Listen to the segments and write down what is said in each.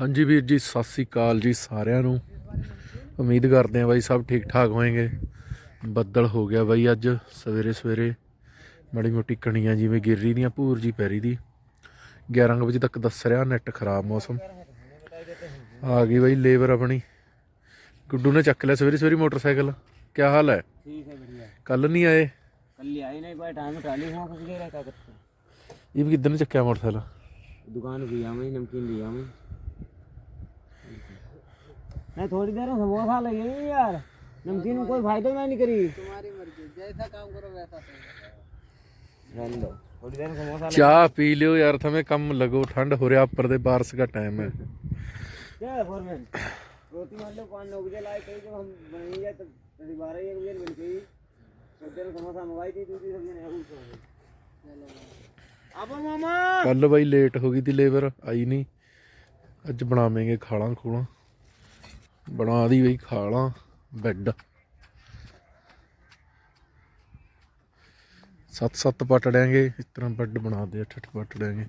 ਹਾਂਜੀ ਵੀਰ ਜੀ ਸਤਿ ਸ੍ਰੀ ਅਕਾਲ ਜੀ ਸਾਰਿਆਂ ਨੂੰ। ਉਮੀਦ ਕਰਦੇ ਆ ਬਾਈ ਸਭ ਠੀਕ ਠਾਕ ਹੋਏਗੇ। ਬੱਦਲ ਹੋ ਗਿਆ ਬਾਈ ਅੱਜ ਸਵੇਰੇ ਸਵੇਰੇ। ਮਾੜੀ ਮੋਟੀ ਕਣੀਆਂ ਜਿਵੇਂ ਗਿਰ ਰਹੀ ਦੀਆਂ ਭੂਰ ਜੀ ਪੈ ਰਹੀ ਦੀ। 11 ਵਜੇ ਤੱਕ ਦੱਸ ਰਿਹਾ ਨੈਟ ਖਰਾਬ ਮੌਸਮ। ਆ ਗਈ ਬਾਈ ਲੇਬਰ ਆਪਣੀ। ਗੁੱਡੂ ਨੇ ਚੱਕ ਲਿਆ ਸਵੇਰੇ ਸਵੇਰੇ ਮੋਟਰਸਾਈਕਲ। ਕੀ ਹਾਲ ਹੈ? ਠੀਕ ਹੈ ਵਧੀਆ। ਕੱਲ ਨਹੀਂ ਆਏ? ਕੱਲ ਆਏ ਨਹੀਂ ਬਾਈ ਟਾਈਮ ਟਾਲੀ ਹੋਂ ਕੁਝ ਦੇ ਰਿਹਾ ਕਾ ਕਰਤੇ ਇਹ ਵੀ ਕਿੱਦਣ ਚੱਕਿਆ ਮੋਟਰਸਾਈਕਲ? ਦੁਕਾਨ ਗਿਆ ਮੈਂ ਨਮਕੀਨ ਲਿਆ ਮੈਂ नहीं थोड़ी देर में समोसा लगेंगे यार नमकीन में कोई फायदा मैं नहीं करी तुम्हारी मर्जी जैसा काम करो वैसा रहने दो थोड़ी देर में समोसा ਚਾਹ ਪੀ ਲਿਓ ਯਾਰ ਥਮੇ ਕੰਮ लगो ठंड हो रहा ऊपर दे बारिश का टाइम है क्या है फोरमैन रोटी मान लो पाँच नौ बजे लाए कहीं जब हम बनेंगे जाए तब कभी बारह एक बजे बन गई थोड़ी देर में समोसा मंगाई थी दूसरी सब्जी नहीं उठ अब मामा ਕੱਲ ਬਾਈ ਲੇਟ ਹੋ ਗਈ ਤੀ ਲੇਬਰ ਆਈ ਨਹੀਂ ਅੱਜ ਬਣਾਵਾਂਗੇ ਖਾਲਾਂ ਖੂਲਾਂ ਬਣਾ ਦੀ ਬਈ ਖਾਲਾਂ ਬੈੱਡ ਸੱਤ ਸੱਤ ਪੱਟ ਡਾਂਗੇ ਇਸ ਤਰ੍ਹਾਂ ਬੈੱਡ ਬਣਾ ਦੇ ਅੱਠ ਅੱਠ ਪੱਟ ਡਾਂਗੇ।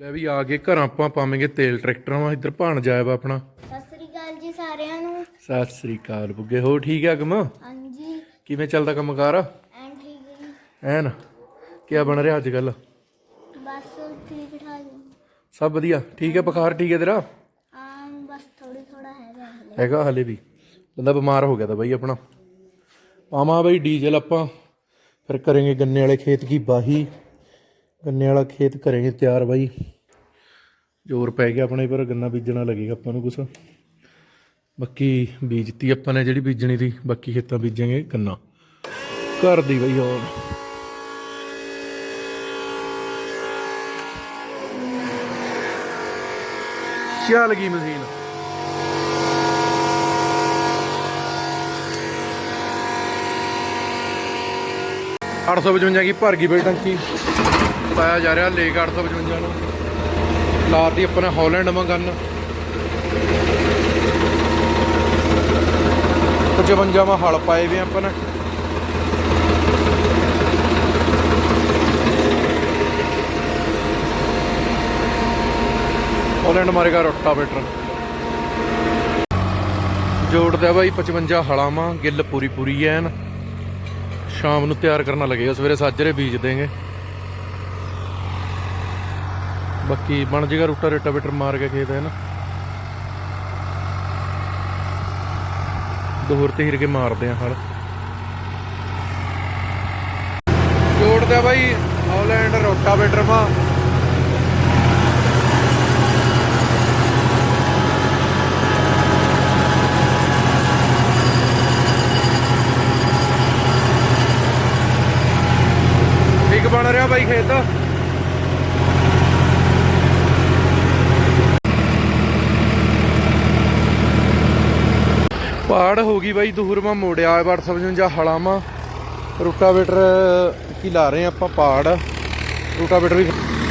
ਲੈ ਵੀ ਆ ਗਏ ਘਰਾਂ ਆਪਾਂ ਪਾਵਾਂਗੇ ਤੇਲ ਟਰੈਕਟਰਾਂ ਵਾ ਇੱਧਰ ਭਾਣ ਜਾਇਆ ਵਾ ਆਪਣਾ। ਸਤਿ ਸ੍ਰੀ ਅਕਾਲ ਜੀ ਸਾਰਿਆਂ ਨੂੰ। ਸਤਿ ਸ੍ਰੀ ਅਕਾਲ ਬੁੱਗੇ ਹੋ ਠੀਕ ਹੈ ਅਗਮ ਹਾਂਜੀ। ਕਿਵੇਂ ਚੱਲਦਾ ਕੰਮਕਾਰ ਐਨ ਠੀਕ ਜੀ। ਐਨ ਕੀ ਬਣ ਰਿਹਾ ਅੱਜ ਕੱਲ ਬਸ ਠੀਕ ਠਾਕ ਸਭ ਵਧੀਆ ਠੀਕ ਹੈ ਬੁਖਾਰ ਠੀਕ ਹੈ ਤੇਰਾ? ਆਂ ਥੋੜਾ ਹੈਗਾ ਹਲੇ। ਹੈਗਾ ਹਲੇ ਵੀ। ਬੰਦਾ ਬਿਮਾਰ ਹੋ ਗਿਆ ਤਾਂ ਬਾਈ ਆਪਣਾ। ਪਾਵਾਂ ਬਾਈ ਡੀਜ਼ਲ ਆਪਾਂ। ਫਿਰ ਕਰਾਂਗੇ ਗੰਨੇ ਵਾਲੇ ਖੇਤ ਕੀ ਬਾਹੀ। ਗੰਨੇ ਵਾਲਾ ਖੇਤ ਕਰਾਂਗੇ ਤਿਆਰ ਬਾਈ। ਜ਼ੋਰ ਪੈ ਗਿਆ ਆਪਣੇ ਪਰ ਗੰਨਾ ਬੀਜਣਾ ਲੱਗੇਗਾ ਆਪਾਂ ਨੂੰ ਕੁਛ। ਬਾਕੀ ਬੀਜਤੀ ਆਪਾਂ ਨੇ ਜਿਹੜੀ ਬੀਜਣੀ ਦੀ ਬਾਕੀ ਖੇਤਾਂ ਬੀਜਾਂਗੇ ਗੰਨਾ। ਘਰ ਦੀ ਬਾਈ ਹੋਰ। ਚੱਲ ਗਈ ਮਸ਼ੀਨ। ਅੱਠ ਸੌ ਪਚਵੰਜਾ ਕੀ ਭਰ ਗਈ ਬਈ ਟੰਕੀ? ਪਾਇਆ ਜਾ ਰਿਹਾ ਲੇਕ 855 ਨੂੰ। ਲਾਤੀ ਆਪਾਂ ਨੇ ਹਾਲੈਂਡ ਮੰਗਨ 55 ਮਾ ਹਲ ਪਾਏ ਵੀ ਆਪਾਂ ਨੇ। ਹਾਲੈਂਡ ਮਾਰੇਗਾ ਰੋਟਾਵੇਟਰ ਜੋੜਦਾ ਬਾਈ 55 ਹਲਾਂ ਮਾ ਗਿੱਲ ਪੂਰੀ ਪੂਰੀ ਐਨ। ਸ਼ਾਮ ਨੂੰ ਤਿਆਰ ਕਰਨਾ ਲੱਗੇਗਾ, ਸਵੇਰੇ ਸਾਜਰੇ ਬੀਜ ਦੇਂਗੇ। ਬਾਕੀ ਬਣ ਜੇਗਾ ਰੂਟਾ ਰੇਟਾ ਬੇਟਰ ਮਾਰ ਕੇ ਖੇਤ, ਹੈ ਨਾ? ਦੋਹਰ ਤੇ ਹਿਰ ਕੇ ਮਾਰਦੇ ਆ ਹਲ। ਜੋੜਦਾ ਬਾਈ ਹਾਲੈਂਡ ਰੋਟਾਵੇਟਰ ਮਾ ਠੀਕ ਬਣ ਰਿਹਾ ਬਾਈ ਖੇਤ ਪਹਾੜ ਹੋ ਗਈ ਬਾਈ ਦੂਰਮਾ ਮੋੜਿਆ 855 ਹਲਾਮਾ ਰੂਟਾਵੇਟਰ ਕੀ ਲਾ ਰਹੇ ਆ ਆਪਾਂ ਪਹਾੜ। ਰੂਟਾਵੇਟਰ ਵੀ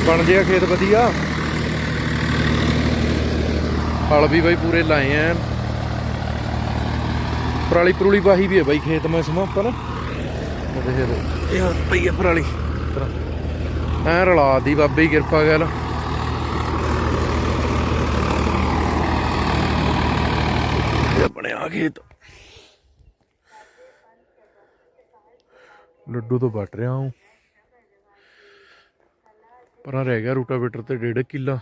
ਬਣ ਜਿਆ ਖੇਤ ਵਧੀਆ। ਹਲ ਵੀ ਬਾਈ ਪੂਰੇ ਲਾਏ ਆ। ਪਰਾਲੀ ਪਰੂਲੀ ਬਾਹੀ ਵੀ ਹੈ ਬਾਈ ਖੇਤ ਮੈਂ ਸਮਾਂ ਫਿਰ ਇਹ ਪਈ ਆ ਪਰਾਲੀ। ਤਰ੍ਹਾਂ। ਐ ਰਲਾ ਦੀ ਬਾਬੇ ਦੀ ਕਿਰਪਾ ਕਰ ਇਹ ਬਣਿਆ ਖੇਤ। ਲੱਡੂ ਤੋਂ ਵੱਟ ਰਿਹਾ ਹਾਂ। ਪਰਾਂ ਰਹਿ ਗਿਆ ਰੂਟਾਵੇਟਰ ਤੇ ਡੇਢ ਕਿੱਲਾ।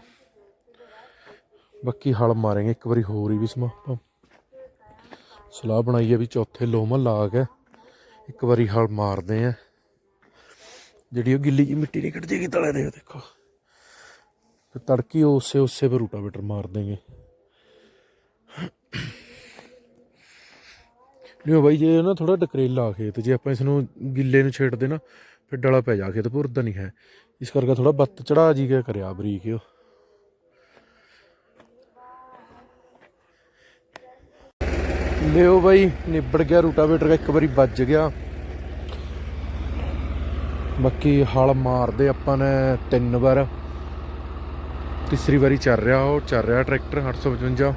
ਬਾਕੀ ਹਲ ਮਾਰਾਂਗੇ, ਇੱਕ ਵਾਰੀ ਹੋਰ ਹੀ ਵੀ ਸਮਾਂ ਸਲਾਹ ਬਣਾਈ ਹੈ ਵੀ ਚੌਥੇ ਲੋਮਾ ਲਾ ਕੇ ਇੱਕ ਵਾਰੀ ਹਲ ਮਾਰਦੇ ਆ। ਜਿਹੜੀ ਉਹ ਗਿੱਲੀ ਜੀ ਮਿੱਟੀ ਨਹੀਂ ਕੱਢ ਜੇਗੀ ਤਲੇ ਦੇ ਦੇਖੋ। ਤੇ ਤੜਕੀ ਉਸੇ ਉਸੇ ਪਰ ਰੂਟਾਵੇਟਰ ਮਾਰ ਦੇਂਗੇ। ਲਿਓ ਬਾਈ, ਜੇ ਨਾ ਥੋੜਾ ਡਕਰੇਲਾ ਖੇਤ, ਜੇ ਆਪਾਂ ਇਸ ਨੂੰ ਗਿੱਲੇ ਨੂੰ ਛੇੜਦੇ ਨਾ, ਫਿਰ ਡਲਾ ਪੈ ਜਾ ਖੇਤ ਭੁਰਦਾ ਨਹੀਂ ਹੈ। ਇਸ ਕਰਕੇ ਥੋੜਾ ਬੱਤ ਚੜਾ ਜੀ ਕੇ ਕਰਿਆ ਬਰੀਕ ਲਿਓ ਬਾਈ, ਨਿਬੜ ਗਿਆ ਰੂਟਾਵੇਟਰ, ਇੱਕ ਵਾਰੀ ਵੱਜ ਗਿਆ। ਬਾਕੀ ਹਲ ਮਾਰਦੇ ਆਪਾਂ ਨੇ ਤਿੰਨ ਵਾਰ। ਤੀਸਰੀ ਵਾਰੀ ਚੱਲ ਰਿਹਾ ਉਹ, ਚੱਲ ਰਿਹਾ ਟਰੈਕਟਰ 855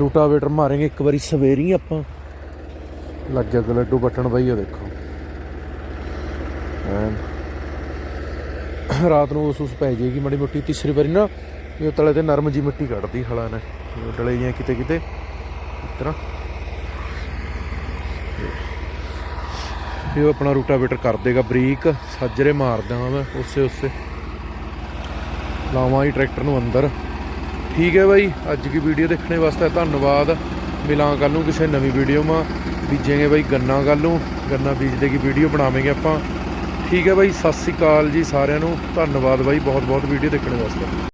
ਰੂਟਾਵੇਟਰ ਮਾਰਾਂਗੇ ਇੱਕ ਵਾਰੀ ਸਵੇਰੀ ਆਪਾਂ। ਲੱਗ ਗਿਆ ਲੱਡੂ ਬਟਨ ਬਾਈ ਉਹ ਦੇਖੋ। ਐਨ। ਰਾਤ ਨੂੰ ਉਸ ਉਸ ਪੈ ਜਾਏਗੀ ਮਾੜੀ ਮੋਟੀ, ਤੀਸਰੀ ਵਾਰੀ ਨਾ ਇਹ ਤਲੇ ਤੇ ਨਰਮ ਜੀ ਮਿੱਟੀ ਕੱਢਦੀ ਹਲਾ ਨੇ। ਇਹ ਡਲੇ ਜੀਆਂ ਕਿਤੇ ਕਿਤੇ ਇਸ ਤਰ੍ਹਾਂ। ਇਹ ਆਪਣਾ ਰੂਟਾਵੇਟਰ ਕਰ ਦੇਗਾ, ਬਰੀਕ ਸੱਜਰੇ ਮਾਰ ਦਾਂ ਮੈਂ ਉਸੇ ਉਸੇ। ਲਾਵਾਂ ਹੀ ਟਰੈਕਟਰ ਨੂੰ ਅੰਦਰ। ਠੀਕ ਹੈ ਬਾਈ, ਅੱਜ ਦੀ ਵੀਡੀਓ ਦੇਖਣੇ ਵਾਸਤੇ ਧੰਨਵਾਦ। ਮਿਲਾਂ ਕੱਲ ਨੂੰ ਕਿਸੇ ਨਵੀਂ ਵੀਡੀਓ ਮਾ ਬੀਜेंगे ਬਾਈ ਗੰਨਾ ਕੱਲ ਨੂੰ। ਗੰਨਾ ਬੀਜਦੇ ਕੀ ਵੀਡੀਓ ਬਣਾਵਾਂਗੇ ਆਪਾਂ। ਠੀਕ ਹੈ ਬਾਈ, ਸਤਿ ਸ੍ਰੀ ਅਕਾਲ ਜੀ ਸਾਰਿਆਂ ਨੂੰ। ਧੰਨਵਾਦ ਬਾਈ ਬਹੁਤ ਬਹੁਤ ਵੀਡੀਓ ਦੇਖਣ ਵਾਸਤੇ।